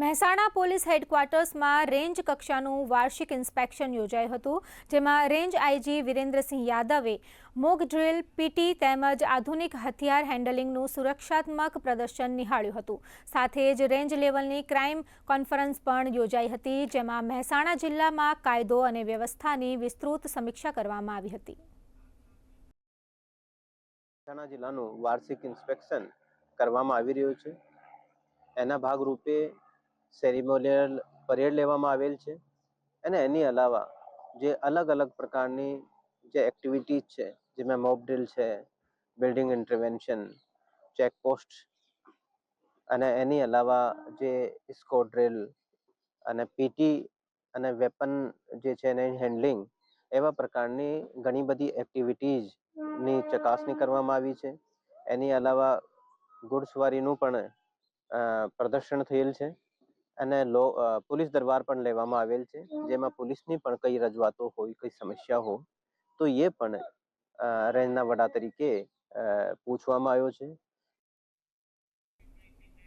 Mehsana police હેડક્વાર્ટર્સમાં range કક્ષાનું વાર્ષિક inspection યોજાયું હતું, જેમાં રેન્જ આઈજી વિરેન્દ્રસિંહ યાદવે, મોક ડ્રીલ, પીટી તેમજ આધુનિક હથિયાર હેન્ડલિંગનું સુરક્ષાત્મક પ્રદર્શન નિહાળ્યું હતું. સાથે જ રેન્જ લેવલની ક્રાઇમ કોન્ફરન્સ પણ યોજાઈ હતી, જેમાં મહેસાણા જિલ્લામાં કાયદો અને વ્યવસ્થાની વિસ્તૃત સમીક્ષા કરવામાં આવી હતી. મહેસાણા જિલ્લાનું વાર્ષિક ઇન્સ્પેક્શન કરવામાં આવી રહ્યું છે. એના ભાગરૂપે સેરિમોનિયલ પરેડ લેવામાં આવેલ છે અને એની અલાવા જે અલગ અલગ પ્રકારની જે એક્ટિવિટીઝ છે, જેમાં મોબ ડ્રીલ છે બિલ્ડિંગ ઇન્ટરવેન્શન ચેકપોસ્ટ અને એની અલાવા જે ઇસ્કો ડ્રીલ અને પીટી અને વેપન જે છે એને હેન્ડલિંગ એવા પ્રકારની ઘણી બધી એક્ટિવિટીઝની ચકાસણી કરવામાં આવી છે. એની અલાવા ઘોડસવારીનું પણ પ્રદર્શન થયેલ છે. અને લો પોલીસ દરબાર પણ લેવામાં આવેલ છે જેમાં પોલીસની પણ કઈ રજૂઆતો હોય કઈ સમસ્યા હોય તો એ પણ રેન્જના વડા તરીકે પૂછવામાં આવ્યો છે.